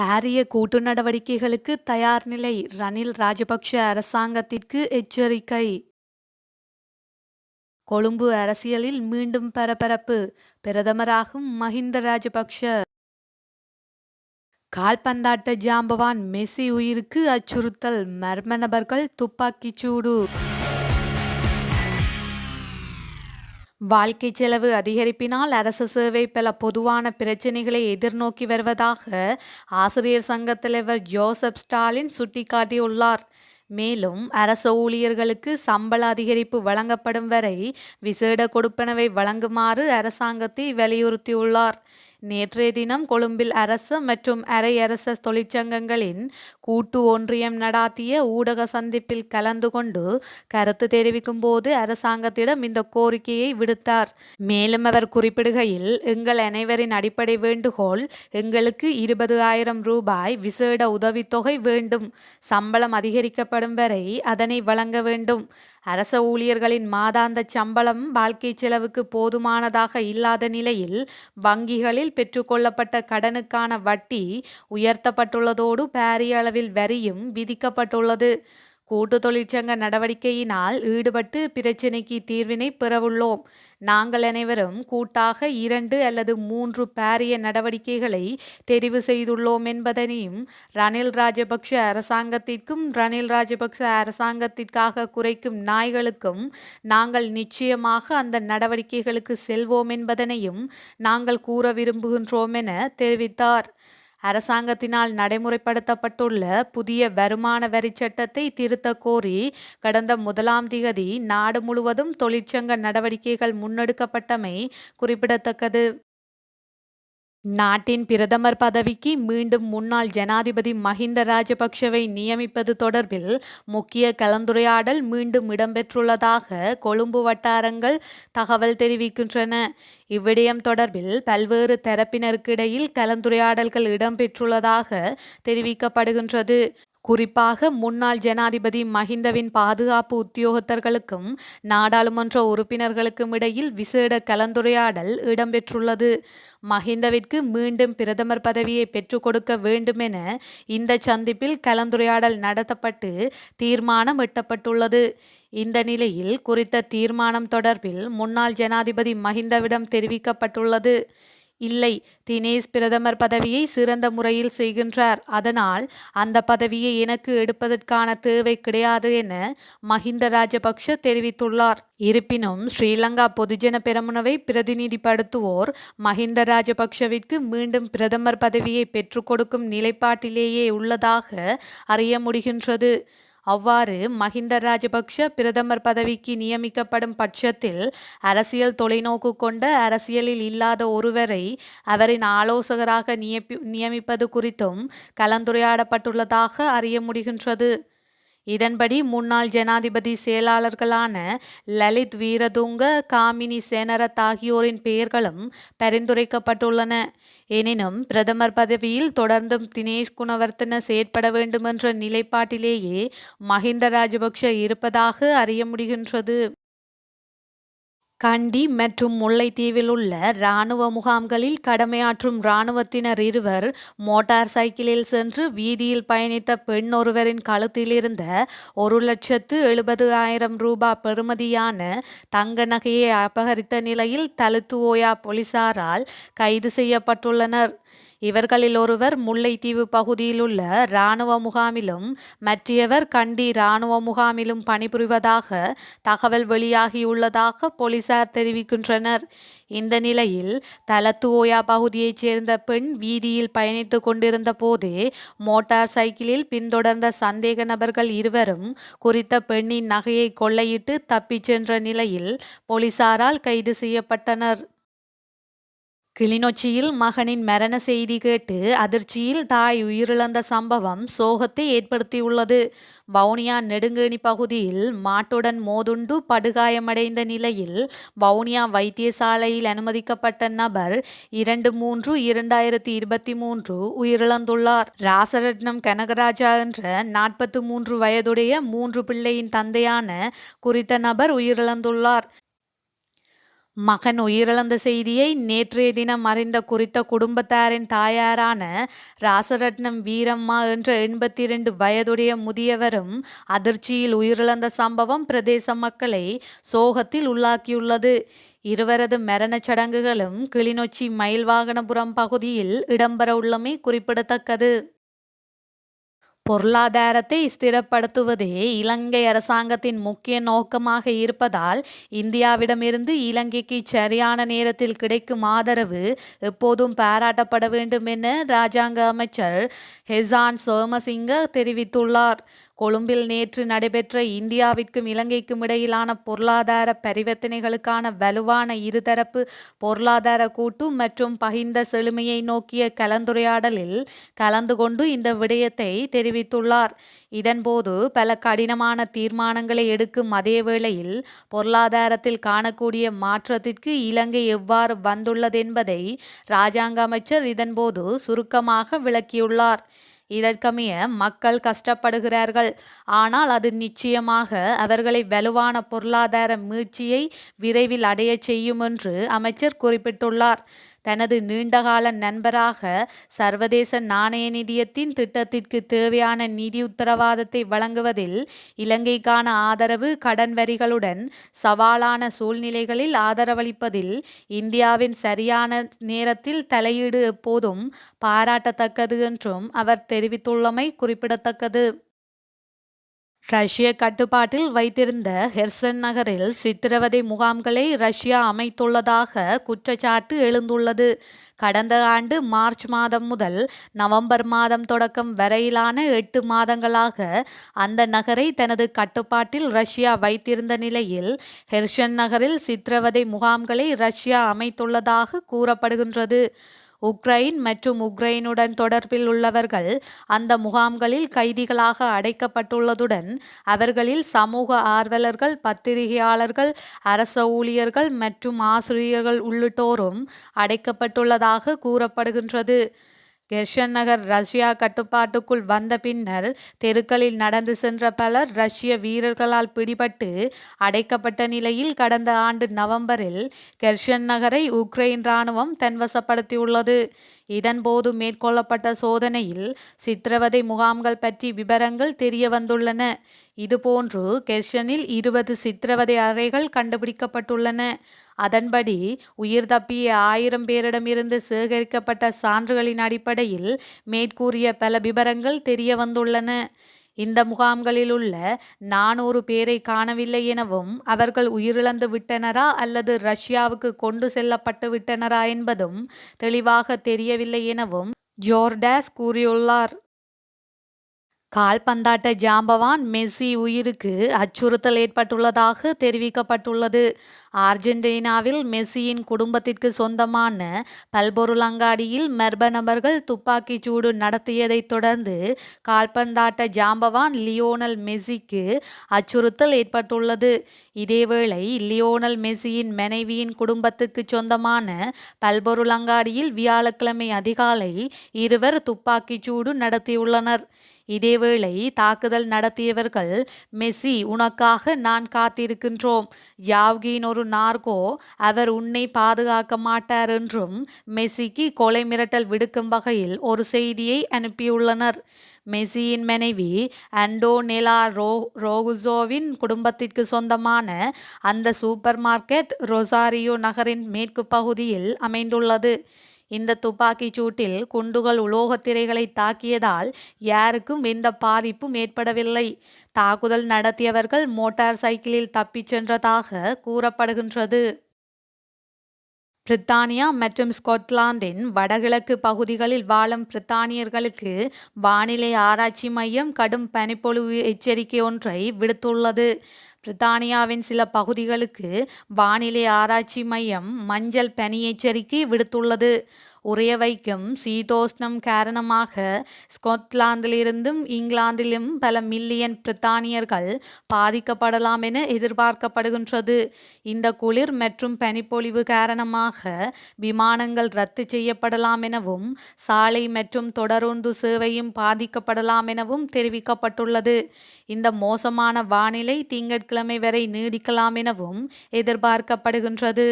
பாரிய கூட்டு நடவடிக்கைகளுக்கு தயார் நிலை. ரணில் ராஜபக்ஷ அரசாங்கத்திற்கு எச்சரிக்கை. கொழும்பு அரசியலில் மீண்டும் பரபரப்பு. பிரதமராகும் மஹிந்த ராஜபக்ஷ. கால்பந்தாட்ட ஜாம்பவான் மெஸ்ஸி உயிருக்கு அச்சுறுத்தல். மர்ம நபர்கள் துப்பாக்கிச் வாழ்க்கை செலவு அதிகரிப்பினால் அரசு சேவை பல பொதுவான பிரச்சினைகளை எதிர்நோக்கி வருவதாக ஆசிரியர் சங்க தலைவர் ஜோசப் ஸ்டாலின் சுட்டிக்காட்டியுள்ளார். மேலும் அரச ஊழியர்களுக்கு சம்பள அதிகரிப்பு வழங்கப்படும் வரை விசேட கொடுப்பனவை வழங்குமாறு அரசாங்கத்தை வலியுறுத்தியுள்ளார். நேற்றைய தினம் கொழும்பில் அரசு மற்றும் அரையரச தொழிற்சங்கங்களின் கூட்டு ஒன்றியம் நடாத்திய ஊடக சந்திப்பில் கலந்து கொண்டு கருத்து தெரிவிக்கும் போது அரசாங்கத்திடம் இந்த கோரிக்கையை விடுத்தார். மேலும் அவர் குறிப்பிடுகையில் எங்கள் அனைவரின் அடிப்படை வேண்டுகோள் எங்களுக்கு இருபது ஆயிரம் ரூபாய் விசேட உதவித்தொகை வேண்டும். சம்பளம் அதிகரிக்கப்படும் வரை அதனை வழங்க வேண்டும். அரச ஊழியர்களின் மாதாந்த சம்பளம் வாழ்க்கை செலவுக்கு போதுமானதாக இல்லாத நிலையில் வங்கிகளில் பெற்றுக்கொள்ளப்பட்ட கடனுக்கான வட்டி உயர்த்தப்பட்டுள்ளதோடு பாரிய அளவில் வரியும் விதிக்கப்பட்டுள்ளது. கூட்டு தொழிற்சங்க நடவடிக்கையினால் ஈடுபட்டு பிரச்சினைக்கு தீர்வினை பெறவுள்ளோம். நாங்கள் அனைவரும் கூட்டாக இரண்டு அல்லது மூன்று பாரிய நடவடிக்கைகளை தெரிவு செய்துள்ளோம் என்பதனையும் ரணில் ராஜபக்ஷ அரசாங்கத்திற்கும் ரணில் ராஜபக்ஷ அரசாங்கத்திற்காக குறைக்கும் நாய்களுக்கும் நாங்கள் நிச்சயமாக அந்த நடவடிக்கைகளுக்கு செல்வோம் என்பதனையும் நாங்கள் கூற விரும்புகின்றோம் என தெரிவித்தார். அரசாங்கத்தினால் நடைமுறைப்படுத்தப்பட்டுள்ள புதிய வருமான வரி சட்டத்தை திருத்த கோரி கடந்த முதலாம் திகதி நாடு முழுவதும் தொழிற்சங்க நடவடிக்கைகள் முன்னெடுக்கப்பட்டமை குறிப்பிடத்தக்கது. நாட்டின் பிரதமர் பதவிக்கு மீண்டும் முன்னாள் ஜனாதிபதி மஹிந்த ராஜபக்ஷவை நியமிப்பது தொடர்பில் முக்கிய கலந்துரையாடல் மீண்டும் இடம்பெற்றுள்ளதாக கொழும்பு வட்டாரங்கள் தகவல் தெரிவிக்கின்றன. இவ்விடயம் தொடர்பில் பல்வேறு தரப்பினருக்கிடையில் கலந்துரையாடல்கள் இடம்பெற்றுள்ளதாக தெரிவிக்கப்படுகின்றது. குறிப்பாக முன்னாள் ஜனாதிபதி மஹிந்தவின் பாதுகாப்பு உத்தியோகத்தர்களுக்கும் நாடாளுமன்ற உறுப்பினர்களுக்கும் இடையில் விசேட கலந்துரையாடல் இடம்பெற்றுள்ளது. மஹிந்தவிற்கு மீண்டும் பிரதமர் பதவியை பெற்றுக் கொடுக்க வேண்டுமென இந்த சந்திப்பில் கலந்துரையாடல் நடத்தப்பட்டு தீர்மானம் எட்டப்பட்டுள்ளது. இந்த நிலையில் குறித்த தீர்மானம் தொடர்பில் முன்னாள் ஜனாதிபதி மஹிந்தவிடம் தெரிவிக்கப்பட்டுள்ளது. இல்லை தினேஷ் பிரதமர் பதவியை சிறந்த முறையில் செய்கின்றார். அதனால் அந்த பதவியை எனக்கு எடுப்பதற்கான தேவை கிடையாது என மஹிந்த ராஜபக்ஷ தெரிவித்துள்ளார். இருப்பினும் ஸ்ரீலங்கா பொதுஜன பெரமுனவை பிரதிநிதிப்படுத்துவோர் மஹிந்த ராஜபக்ஷவிற்கு மீண்டும் பிரதமர் பதவியை பெற்றுக் கொடுக்கும் நிலைப்பாட்டிலேயே உள்ளதாக அறிய முடிகின்றது. அவ்வாறு மஹிந்த ராஜபக்ஷ பிரதமர் பதவிக்கு நியமிக்கப்படும் பட்சத்தில் அரசியல் தொலைநோக்கு கொண்ட அரசியலில் இல்லாத ஒருவரை அவரின் ஆலோசகராக நியப்பி நியமிப்பது குறித்தும் கலந்துரையாடப்பட்டுள்ளதாக அறிய முடிகின்றது. இதன்படி முன்னாள் ஜனாதிபதி செயலாளர்களான லலித் வீரதுங்க காமினி சேனரத் ஆகியோரின் பெயர்களும் பரிந்துரைக்கப்பட்டுள்ளன. எனினும் பிரதமர் பதவியில் தொடர்ந்தும் தினேஷ் குணவர்த்தன செயற்பட வேண்டுமென்ற நிலைப்பாட்டிலேயே மஹிந்த ராஜபக்ஷ இருப்பதாக அறிய முடிகின்றது. கண்டி மற்றும் முல்லைத்தீவில் உள்ள இராணுவ முகாம்களில் கடமையாற்றும் இராணுவத்தினர் இருவர் மோட்டார் சைக்கிளில் சென்று வீதியில் பயணித்த பெண் ஒருவரின் கழுத்திலிருந்த ஒரு லட்சத்து எழுபது ஆயிரம் ரூபாய் பெறுமதியான தங்க நகையை அபகரித்த நிலையில் தலுத்துவோயா போலீசாரால் கைது செய்யப்பட்டுள்ளனர். இவர்களில் ஒருவர் முல்லைத்தீவு பகுதியில் உள்ள இராணுவ முகாமிலும் மற்றையவர் கண்டி இராணுவ முகாமிலும் பணிபுரிவதாக தகவல் வெளியாகியுள்ளதாக போலீசார் தெரிவிக்கின்றனர். இந்த நிலையில் தலத்துவோயா பகுதியைச் சேர்ந்த பெண் வீதியில் பயணித்து கொண்டிருந்த போதே மோட்டார் சைக்கிளில் பின்தொடர்ந்த சந்தேக நபர்கள் இருவரும் குறித்த பெண்ணின் நகையை கொள்ளையிட்டு தப்பிச் சென்ற நிலையில் போலீசாரால் கைது செய்யப்பட்டனர். கிளிநொச்சியில் மகனின் மரண செய்தி கேட்டு அதிர்ச்சியில் தாய் உயிரிழந்த சம்பவம் சோகத்தை ஏற்படுத்தியுள்ளது. வவுனியா நெடுங்கேணி பகுதியில் மாட்டுடன் மோதுண்டு படுகாயமடைந்த நிலையில் வவுனியா வைத்தியசாலையில் அனுமதிக்கப்பட்ட நபர் இரண்டு மூன்று இரண்டாயிரத்தி இருபத்தி மூன்று உயிரிழந்துள்ளார். ராசரட்னம் கனகராஜா என்ற நாற்பத்து மூன்று வயதுடைய மூன்று பிள்ளையின் தந்தையான குறித்த நபர் உயிரிழந்துள்ளார். மகன் உயிரிழந்த செய்தியை நேற்றைய தினம் அறிந்த குறித்த குடும்பத்தாரின் தாயாரான ராசரட்னம் வீரம்மா என்ற எண்பத்தி இரண்டு வயதுடைய முதியவரும் அதிர்ச்சியில் உயிரிழந்த சம்பவம் பிரதேச மக்களை சோகத்தில் உள்ளாக்கியுள்ளது. இருவரது மரணச் சடங்குகளும் கிளிநொச்சி மயில்வாகனபுரம் பகுதியில் இடம்பெறவுள்ளமை குறிப்பிடத்தக்கது. பொருளாதாரத்தை ஸ்திரப்படுத்துவதே இலங்கை அரசாங்கத்தின் முக்கிய நோக்கமாக இருப்பதால் இந்தியாவிடமிருந்து இலங்கைக்கு சரியான நேரத்தில் கிடைக்கும் ஆதரவு எப்போதும் பாராட்டப்பட வேண்டும் என ராஜாங்க அமைச்சர் ஹெசான் சோமசிங்க தெரிவித்துள்ளார். கொழும்பில் நேற்று நடைபெற்ற இந்தியாவிற்கும் இலங்கைக்கும் இடையிலான பொருளாதார பரிவர்த்தனைகளுக்கான வலுவான இருதரப்பு பொருளாதார கூட்டு மற்றும் பகிர்ந்த செழுமையை நோக்கிய கலந்துரையாடலில் கலந்து கொண்டு இந்த விடயத்தை தெரிவித்துள்ளார். இதன்போது பல கடினமான தீர்மானங்களை எடுக்கும் அதே வேளையில் பொருளாதாரத்தில் காணக்கூடிய மாற்றத்திற்கு இலங்கை எவ்வாறு வந்துள்ளதென்பதை ராஜாங்க அமைச்சர் இதன்போது சுருக்கமாக விளக்கியுள்ளார். இதற்கமைய மக்கள் கஷ்டப்படுகிறார்கள். ஆனால் அது நிச்சயமாக அவர்களை வலுவான பொருளாதார மீட்சியை விரைவில் அடையச் செய்யும் என்று அமைச்சர் குறிப்பிட்டுள்ளார். தனது நீண்டகால நண்பராக சர்வதேச நாணய நிதியத்தின் திட்டத்திற்கு தேவையான நிதி உத்தரவாதத்தை வழங்குவதில் இலங்கைக்கான ஆதரவு கடன் வரிகளுடன் சவாலான சூழ்நிலைகளில் ஆதரவளிப்பதில் இந்தியாவின் சரியான நேரத்தில் தலையீடு எப்போதும் பாராட்டத்தக்கது என்றும் அவர் தெரிவித்துள்ளமை குறிப்பிடத்தக்கது. ரஷ்ய கட்டுப்பாட்டில் வைத்திருந்த ஹெர்சன் நகரில் சித்திரவதை முகாம்களை ரஷ்யா அமைத்துள்ளதாக குற்றச்சாட்டு எழுந்துள்ளது. கடந்த ஆண்டு மார்ச் மாதம் முதல் நவம்பர் மாதம் தொடக்கம் வரையிலான எட்டு மாதங்களாக அந்த நகரை தனது கட்டுப்பாட்டில் ரஷ்யா வைத்திருந்த நிலையில் ஹெர்ஷன் நகரில் சித்திரவதை முகாம்களை ரஷ்யா அமைத்துள்ளதாக கூறப்படுகின்றது. உக்ரைன் மற்றும் உக்ரைனுடன் தொடர்பில் உள்ளவர்கள் அந்த முகாம்களில் கைதிகளாக அடைக்கப்பட்டுள்ளதுடன் அவர்களில் சமூக ஆர்வலர்கள் பத்திரிகையாளர்கள் அரச ஊழியர்கள் மற்றும் ஆசிரியர்கள் உள்ளிட்டோரும் அடைக்கப்பட்டுள்ளதாக கூறப்படுகின்றது. கெர்ஷன் நகர் ரஷ்யா கட்டுப்பாட்டுக்குள் வந்த பின்னர் தெருக்களில் நடந்து சென்ற பலர் ரஷ்ய வீரர்களால் பிடிபட்டு அடைக்கப்பட்ட நிலையில் கடந்த ஆண்டு நவம்பரில் கெர்ஷன் நகரை உக்ரைன் இராணுவம் தன்வசப்படுத்தியுள்ளது. இதன்போது மேற்கொள்ளப்பட்ட சோதனையில் சித்திரவதை முகாம்கள் பற்றி விவரங்கள் தெரிய வந்துள்ளன இதுபோன்று கெர்ஷனில் இருபது சித்திரவதை அறைகள் கண்டுபிடிக்கப்பட்டுள்ளன. அதன்படி உயிர் தப்பிய ஆயிரம் பேரிடமிருந்து சேகரிக்கப்பட்ட சான்றுகளின் அடிப்படையில் மேற்கூறிய பல விவரங்கள் தெரிய வந்துள்ளன இந்த முகாம்களில் உள்ள நானூறு பேரை காணவில்லை எனவும் அவர்கள் உயிரிழந்து விட்டனரா அல்லது ரஷ்யாவுக்கு கொண்டு செல்லப்பட்டு விட்டனரா என்பதும் தெளிவாக தெரியவில்லை எனவும் ஜோர்டாஸ் கூறியுள்ளார். கால்பந்தாட்ட ஜாம்பவான் மெஸ்ஸி உயிருக்கு அச்சுறுத்தல் ஏற்பட்டுள்ளதாக தெரிவிக்கப்பட்டுள்ளது. அர்ஜென்டினாவில் மெஸ்ஸியின் குடும்பத்திற்கு சொந்தமான பல்பொருள் அங்காடியில் மர்ம நபர்கள் துப்பாக்கிச் சூடு நடத்தியதைத் தொடர்ந்து கால்பந்தாட்ட ஜாம்பவான் லியோனல் மெஸ்ஸிக்கு அச்சுறுத்தல் ஏற்பட்டுள்ளது. இதேவேளை லியோனல் மெஸ்ஸியின் மனைவியின் குடும்பத்துக்கு சொந்தமான பல்பொருள் அங்காடியில் வியாழக்கிழமை அதிகாலை இருவர் துப்பாக்கிச் சூடு நடத்தியுள்ளனர். இதேவேளை தாக்குதல் நடத்தியவர்கள் மெஸ்ஸி உனக்காக நான் காத்திருக்கின்றோம். யாவ்கின் ஒரு நார்கோ அவர் உன்னை பாதுகாக்க மாட்டார் என்றும் மெஸ்ஸிக்கு கொலை மிரட்டல் விடுக்கும் வகையில் ஒரு செய்தியை அனுப்பியுள்ளனர். மெஸ்ஸியின் மனைவி அண்டோனெலா ரோ ரோகுசோவின் குடும்பத்திற்கு சொந்தமான அந்த சூப்பர் மார்க்கெட் ரொசாரியோ நகரின் மேற்கு பகுதியில் அமைந்துள்ளது. இந்த துப்பாக்கிச் சூட்டில் குண்டுகள் உலோகத் திரைகளை தாக்கியதால் யாருக்கும் எந்த பாதிப்பும் ஏற்படவில்லை. தாக்குதல் நடத்தியவர்கள் மோட்டார் சைக்கிளில் தப்பிச் சென்றதாக கூறப்படுகின்றது. பிரித்தானியா மற்றும் ஸ்கொட்லாந்தின் வடகிழக்கு பகுதிகளில் வாழும் பிரித்தானியர்களுக்கு வானிலை ஆராய்ச்சி மையம் கடும் பனிப்பொழிவு எச்சரிக்கை ஒன்றை விடுத்துள்ளது. பிரித்தானியாவின் சில பகுதிகளுக்கு வானிலை ஆராய்ச்சி மையம் மஞ்சள் பனி எச்சரிக்கை விடுத்துள்ளது. உறைய வைக்கும் சீதோஷ்ணம் காரணமாக ஸ்கொட்லாந்திலிருந்தும் இங்கிலாந்திலும் பல மில்லியன் பிரித்தானியர்கள் பாதிக்கப்படலாம் என எதிர்பார்க்கப்படுகின்றது. இந்த குளிர் மற்றும் பனிப்பொழிவு காரணமாக விமானங்கள் ரத்து செய்யப்படலாம் எனவும் சாலை மற்றும் தொடருந்து சேவையும் பாதிக்கப்படலாம் எனவும் தெரிவிக்கப்பட்டுள்ளது. இந்த மோசமான வானிலை திங்கட்கிழமை வரை நீடிக்கலாம் எனவும் எதிர்பார்க்கப்படுகின்றது.